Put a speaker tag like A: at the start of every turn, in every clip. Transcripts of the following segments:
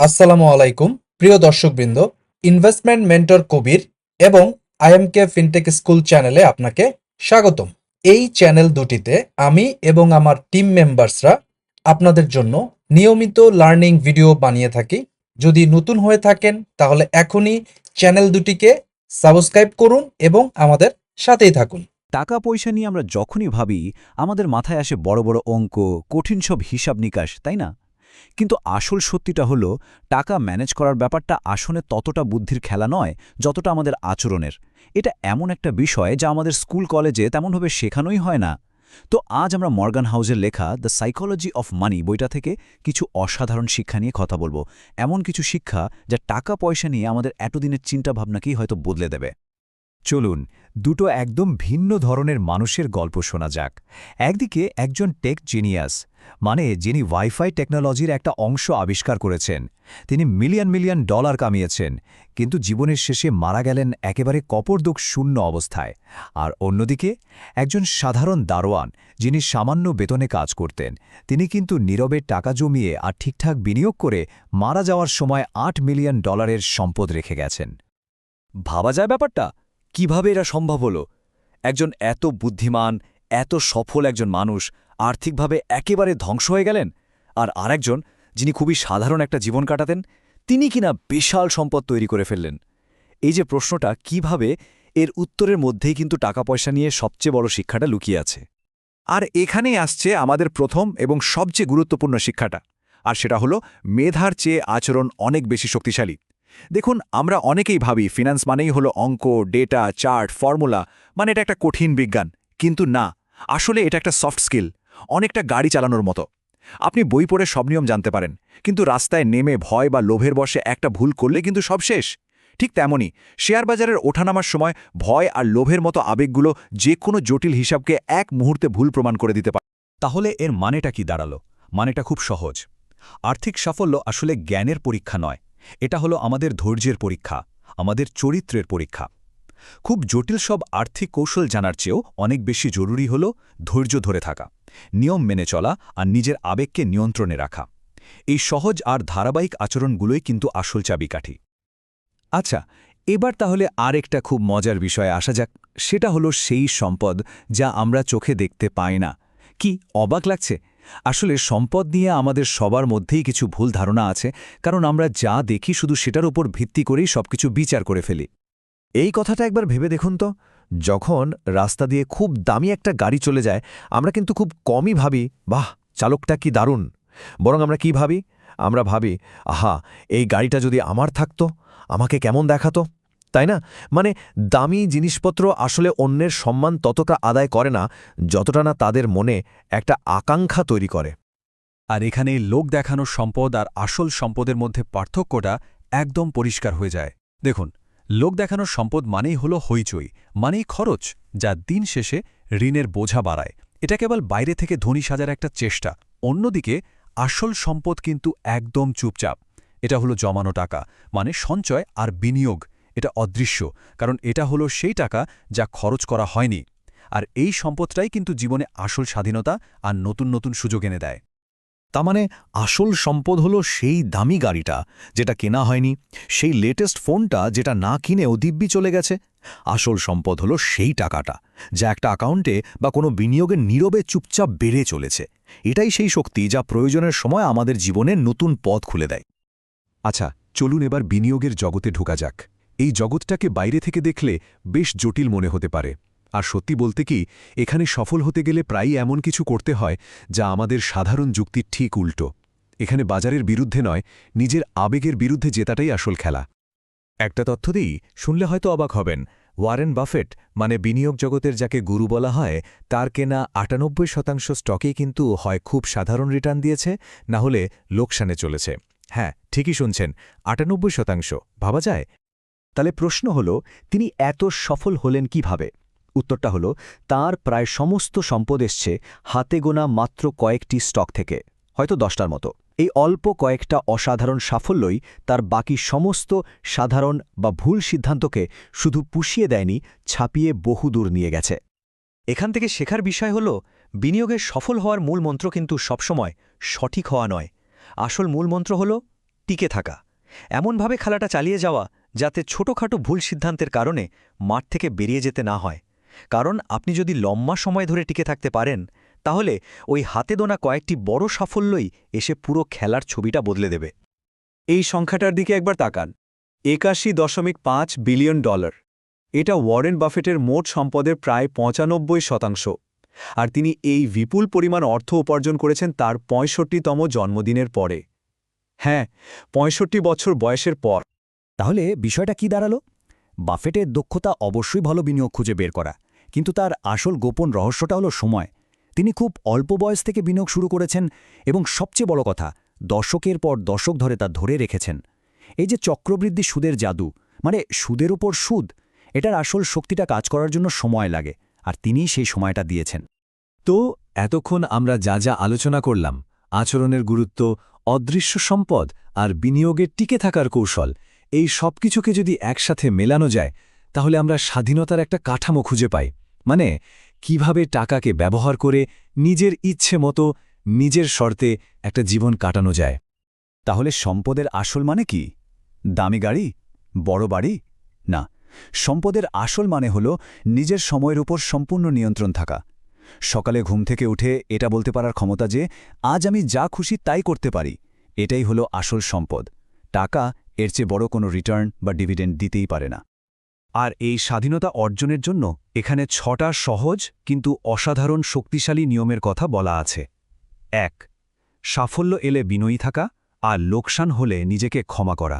A: আসসালামু আলাইকুম, প্রিয় দর্শকবৃন্দ ইনভেস্টমেন্ট মেন্টর কবির এবং আইএমকে ফিনটেক স্কুল চ্যানেলে আপনাকে স্বাগতম। এই চ্যানেল দুটিতে আমি এবং আমার টিম মেম্বার্সরা আপনাদের জন্য নিয়মিত লার্নিং ভিডিও বানিয়ে থাকি। যদি নতুন হয়ে থাকেন, তাহলে এখনই চ্যানেল দুটিকে সাবস্ক্রাইব করুন এবং আমাদের সাথেই থাকুন।
B: টাকা পয়সা নিয়ে আমরা যখনই ভাবি, আমাদের মাথায় আসে বড় বড় অঙ্ক, কঠিন সব হিসাব নিকাশ, তাই না? কিন্তু আসল সত্যিটা হলো, টাকা ম্যানেজ করার ব্যাপারটা আসলে ততটা বুদ্ধির খেলা নয় যতটা আমাদের আচরণের। এটা এমন একটা বিষয় যা আমাদের স্কুল কলেজে তেমনভাবে শেখানোই হয় না। তো আজ আমরা মর্গান হাউজের লেখা দ্য সাইকোলজি অফ মানি বইটা থেকে কিছু অসাধারণ শিক্ষা নিয়ে কথা বলব। এমন কিছু শিক্ষা যা টাকা পয়সা নিয়ে আমাদের এতদিনের চিন্তাভাবনাকেই হয়তো বদলে দেবে। চলুন, দুটো একদম ভিন্ন ধরনের মানুষের গল্প শোনা যাক। একদিকে একজন টেক জিনিয়াস মানে যিনি ওয়াইফাই টেকনোলজির একটা অংশ আবিষ্কার করেছেন। তিনি মিলিয়ন মিলিয়ন ডলার কামিয়েছেন, কিন্তু জীবনের শেষে মারা গেলেন একেবারে কপরদুক শূন্য অবস্থায়। আর অন্যদিকে, একজন সাধারণ দারোয়ান যিনি সামান্য বেতনে কাজ করতেন, তিনি কিন্তু নীরবে টাকা জমিয়ে আর ঠিকঠাক বিনিয়োগ করে মারা যাওয়ার সময় আট মিলিয়ন ডলারের সম্পদ রেখে গেছেন। ভাবা যায় ব্যাপারটা? কীভাবে এরা সম্ভব হলো? একজন এত বুদ্ধিমান এত সফল একজন মানুষ আর্থিকভাবে একেবারে ধ্বংস হয়ে গেলেন? আর আরেকজন, যিনি খুবই সাধারণ একটা জীবন কাটাতেন, তিনি কিনা বিশাল সম্পদ তৈরি করে ফেললেন। এই যে প্রশ্নটা, কীভাবে এর উত্তরের মধ্যেই কিন্তু টাকা পয়সা নিয়ে সবচেয়ে বড় শিক্ষাটা লুকিয়ে আছে। আর এখানেই আসছে আমাদের প্রথম এবং সবচেয়ে গুরুত্বপূর্ণ শিক্ষাটা, আর সেটা হলো মেধার চেয়ে আচরণ অনেক বেশি শক্তিশালী। দেখুন, আমরা অনেকেই ভাবি ফিনান্স মানেই হলো অঙ্ক ডেটা চার্ট ফর্মুলা মানে এটা একটা কঠিন বিজ্ঞান। কিন্তু না আসলে এটা একটা সফট স্কিল, অনেকটা গাড়ি চালানোর মতো। আপনি বই পড়ে সব নিয়ম জানতে পারেন, কিন্তু রাস্তায় নেমে ভয় বা লোভের বসে একটা ভুল করলে কিন্তু সব শেষ। ঠিক তেমনই, শেয়ার বাজারের ওঠানামার সময় ভয় আর লোভের মতো আবেগগুলো যে কোনো জটিল হিসাবকে এক মুহূর্তে ভুল প্রমাণ করে দিতে পারে। তাহলে এর মানেটা কি দাঁড়াল? মানেটা খুব সহজ। আর্থিক সাফল্য আসলে জ্ঞানের পরীক্ষা নয়। এটা হলো আমাদের ধৈর্যের পরীক্ষা, আমাদের চরিত্রের পরীক্ষা। খুব জটিল সব আর্থিক কৌশল জানার চেয়েও অনেক বেশি জরুরি হল ধৈর্য ধরে থাকা, নিয়ম মেনে চলা আর নিজের আবেগকে নিয়ন্ত্রণে রাখা। এই সহজ আর ধারাবাহিক আচরণগুলোই কিন্তু আসল চাবিকাঠি। আচ্ছা এবার তাহলে আর একটা খুব মজার বিষয়ে আসা যাক, সেটা হলো সেই সম্পদ যা আমরা চোখে দেখতে পাই না। কি, অবাক লাগছে? আসলে সম্পদ নিয়ে আমাদের সবার মধ্যেই কিছু ভুল ধারণা আছে, কারণ আমরা যা দেখি শুধু সেটার উপর ভিত্তি করেই সবকিছু বিচার করে ফেলি। এই কথাটা একবার ভেবে দেখুন তো। যখন রাস্তা দিয়ে খুব দামি একটা গাড়ি চলে যায়, আমরা কিন্তু খুব কমই ভাবি, বাহ, চালকটা কি দারুণ। বরং আমরা কি ভাবি? আমরা ভাবি, আহা, এই গাড়িটা যদি আমার থাকতো, আমাকে কেমন দেখাতো? তাই না? মানে দামি জিনিসপত্র আসলে অন্যের সম্মান ততটা আদায় করে না, যতটা না তাদের মনে একটা আকাঙ্ক্ষা তৈরি করে। আর এখানে লোক দেখানোর সম্পদ আর আসল সম্পদের মধ্যে পার্থক্যটা একদম পরিষ্কার হয়ে যায়। দেখুন লোক দেখানোর সম্পদ মানেই হল হইচই, মানেই খরচ, যা দিন শেষে ঋণের বোঝা বাড়ায়। এটা কেবল বাইরে থেকে ধনী সাজার একটা চেষ্টা, অন্যদিকে আসল সম্পদ কিন্তু একদম চুপচাপ। এটা হলো জমানো টাকা মানে সঞ্চয় আর বিনিয়োগ। এটা অদৃশ্য, কারণ এটা হলো সেই টাকা যা খরচ করা হয়নি। আর এই সম্পদটাই কিন্তু জীবনে আসল স্বাধীনতা আর নতুন নতুন সুযোগ এনে দেয়। তা মানে আসল সম্পদ হলো সেই দামি গাড়িটা যেটা কেনা হয়নি, সেই লেটেস্ট ফোনটা যেটা না কিনেও দিব্যি চলে গেছে। আসল সম্পদ হলো সেই টাকাটা, যা একটা অ্যাকাউন্টে বা কোনো বিনিয়োগের নীরবে চুপচাপ বেড়ে চলেছে। এটাই সেই শক্তি যা প্রয়োজনের সময় আমাদের জীবনে নতুন পথ খুলে দেয়। আচ্ছা চলুন এবার বিনিয়োগের জগতে ঢোকা যাক। এই জগৎটাকে বাইরে থেকে দেখলে বেশ জটিল মনে হতে পারে। আর সত্যি বলতে কি, এখানে সফল হতে গেলে প্রায়ই এমন কিছু করতে হয় যা আমাদের সাধারণ যুক্তির ঠিক উল্টো। এখানে বাজারের বিরুদ্ধে নয়, নিজের আবেগের বিরুদ্ধে জেতাটাই আসল খেলা। একটা তথ্য দিই, শুনলে হয়তো অবাক হবেন, ওয়ারেন বাফেট মানে বিনিয়োগ জগতের যাকে গুরু বলা হয়, তার কেনা আটানব্বই শতাংশ স্টকে কিন্তু হয় খুব সাধারণ রিটার্ন দিয়েছে, না হলে লোকসানে চলেছে। হ্যাঁ ঠিকই শুনছেন, আটানব্বই শতাংশ, ভাবা যায়? তাহলে প্রশ্ন হল, তিনি এত সফল হলেন কীভাবে? উত্তরটা হল, তার প্রায় সমস্ত সম্পদ এসছে হাতে গোনা মাত্র কয়েকটি স্টক থেকে, হয়তো দশটার মতো। এই অল্প কয়েকটা অসাধারণ সাফল্যই তার বাকি সমস্ত সাধারণ বা ভুল সিদ্ধান্তকে শুধু পুষিয়ে দেয়নি, ছাপিয়ে বহুদূর নিয়ে গেছে। এখান থেকে শেখার বিষয় হল বিনিয়োগের সফল হওয়ার মূল মন্ত্র কিন্তু সবসময় সঠিক হওয়া নয়। আসল মূল মন্ত্র হল,
C: টিকে থাকা। এমনভাবে খেলাটা চালিয়ে যাওয়া যাতে ছোটখাটো ভুল সিদ্ধান্তের কারণে মাঠ থেকে বেরিয়ে যেতে না হয়। কারণ আপনি যদি লম্বা সময় ধরে টিকে থাকতে পারেন, তাহলে ওই হাতে দোনা কয়েকটি বড় সাফল্যই এসে পুরো খেলার ছবিটা বদলে দেবে।
B: এই সংখ্যাটার দিকে একবার তাকান। একাশি দশমিক পাঁচ বিলিয়ন ডলার। এটা ওয়ারেন বাফেটের মোট সম্পদের প্রায় পঁচানব্বই শতাংশ। আর তিনি এই বিপুল পরিমাণ অর্থ উপার্জন করেছেন তার পঁয়ষট্টিতম জন্মদিনের পরে। হ্যাঁ পঁয়ষট্টি বছর বয়সের পর।
D: তাহলে বিষয়টা কি দাঁড়াল? বাফেটের দক্ষতা অবশ্যই ভালো বিনিয়োগ খুঁজে বের করা। কিন্তু তার আসল গোপন রহস্যটা হলো সময়। তিনি খুব অল্প বয়স থেকে বিনিয়োগ শুরু করেছেন এবং সবচেয়ে বড় কথা, দশকের পর দশক ধরে তা ধরে রেখেছেন। এই যে চক্রবৃদ্ধি সুদের জাদু মানে সুদের উপর সুদ, এটার আসল শক্তিটা কাজ করার জন্য সময় লাগে, আর তিনিই সেই সময়টা দিয়েছেন।
B: তো এতক্ষণ আমরা যা যা আলোচনা করলাম, আচরণের গুরুত্ব, অদৃশ্য সম্পদ আর বিনিয়োগের টিকে থাকার কৌশল এই সব কিছুকে যদি একসাথে মেলানো যায়, তাহলে আমরা স্বাধীনতার একটা কাঠামো খুঁজে পাই। মানে কীভাবে টাকাকে ব্যবহার করে নিজের ইচ্ছে মতো নিজের শর্তে একটা জীবন কাটানো যায়।
D: তাহলে সম্পদের আসল মানে কি? দামি গাড়ি? বড় বাড়ি? না, সম্পদের আসল মানে হল নিজের সময়ের উপর সম্পূর্ণ নিয়ন্ত্রণ থাকা। সকালে ঘুম থেকে উঠে এটা বলতে পারার ক্ষমতা যে, আজ আমি যা খুশি তাই করতে পারি। এটাই হলো আসল সম্পদ। টাকা এর চেয়ে বড় কোনো রিটার্ন বা ডিভিডেন্ড দিতেই পারে না।
B: আর এই স্বাধীনতা অর্জনের জন্য এখানে ছটা সহজ কিন্তু অসাধারণ শক্তিশালী নিয়মের কথা বলা আছে। এক, সাফল্য এলে বিনয়ী থাকা আর লোকসান হলে নিজেকে ক্ষমা করা।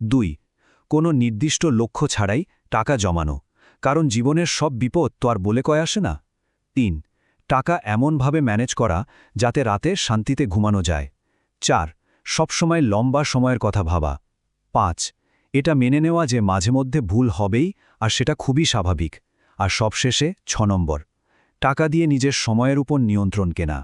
B: দুই, কোনো নির্দিষ্ট লক্ষ্য ছাড়াই টাকা জমানো, কারণ জীবনের সব বিপদ তো আর বলে কয় আসে না। তিন, টাকা এমনভাবে ম্যানেজ করা যাতে রাতে শান্তিতে ঘুমানো যায়। চার, সবসময় লম্বা সময়ের কথা ভাবা। পাঁচ। এটা মেনে নেওয়া যে মাঝে মধ্যে ভুল হবেই, আর সেটা খুবই স্বাভাবিক। আর সবশেষে ছ নম্বর। টাকা দিয়ে নিজের সময়ের উপর নিয়ন্ত্রণ কেনা।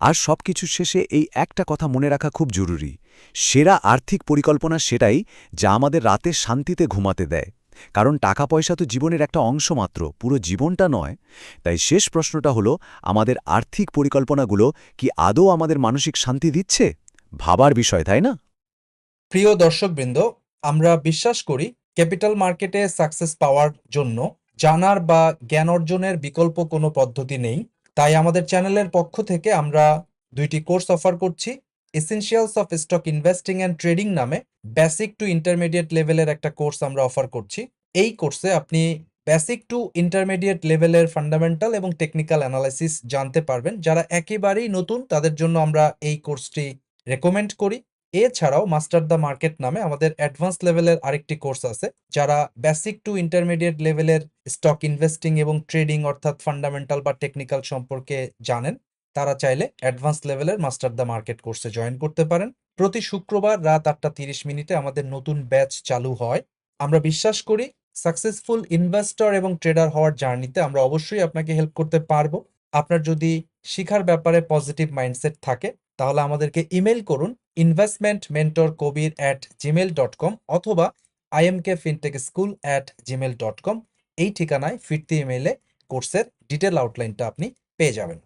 E: আর সবকিছুর শেষে এই একটা কথা মনে রাখা খুব জরুরি। সেরা আর্থিক পরিকল্পনা সেটাই যা আমাদের রাতে শান্তিতে ঘুমাতে দেয়। কারণ টাকা পয়সা তো জীবনের একটা অংশ মাত্র, পুরো জীবনটা নয়। তাই শেষ প্রশ্নটা হলো, আমাদের আর্থিক পরিকল্পনাগুলো কি আদৌ আমাদের মানসিক শান্তি দিচ্ছে? ভাবার বিষয়, তাই না?
A: প্রিয় দর্শকবৃন্দ, আমরা বিশ্বাস করি ক্যাপিটাল মার্কেটে সাকসেস পাওয়ার জন্য জানার বা জ্ঞান অর্জনের বিকল্প কোনো পদ্ধতি নেই। তাই আমাদের চ্যানেলের পক্ষ থেকে আমরা দুইটি কোর্স অফার করছি। Essentials of stock investing and trading নামে বেসিক টু ইন্টারমিডিয়েট লেভেলের একটা কোর্স আমরা অফার করছি। এই কোর্সে আপনি বেসিক টু ইন্টারমিডিয়েট লেভেলের ফান্ডামেন্টাল এবং টেকনিক্যাল অ্যানালাইসিস জানতে পারবেন। যারা একেবারেই নতুন, তাদের জন্য আমরা এই কোর্সটি রেকমেন্ড করি। এছাড়াও মাস্টার দ্য মার্কেট নামে আমাদের অ্যাডভান্স লেভেলের আরেকটি কোর্স আছে, যারা বেসিক টু ইন্টারমিডিয়েট লেভেলের স্টক ইনভেস্টিং এবং ট্রেডিং অর্থাৎ ফান্ডামেন্টাল বা টেকনিক্যাল সম্পর্কে জানেন, তারা চাইলে অ্যাডভান্স লেভেলের মাস্টার দ্য মার্কেট কোর্সে জয়েন করতে পারেন। প্রতি শুক্রবার রাত আটটা তিরিশ মিনিটে আমাদের নতুন ব্যাচ চালু হয়। আমরা বিশ্বাস করি সাকসেসফুল ইনভেস্টর এবং ট্রেডার হওয়ার জার্নিতে আমরা অবশ্যই আপনাকে হেল্প করতে পারব। আপনার যদি শিখার ব্যাপারে পজিটিভ মাইন্ডসেট থাকে, তাহলে আমাদেরকে ইমেল করুন investment mentor Kabir at Gmail dot com অথবা IMK fintech school at Gmail dot com এই ঠিকানায় ফিরতি ইমেলে কোর্সের ডিটেল আউটলাইনটা আপনি পেয়ে যাবেন।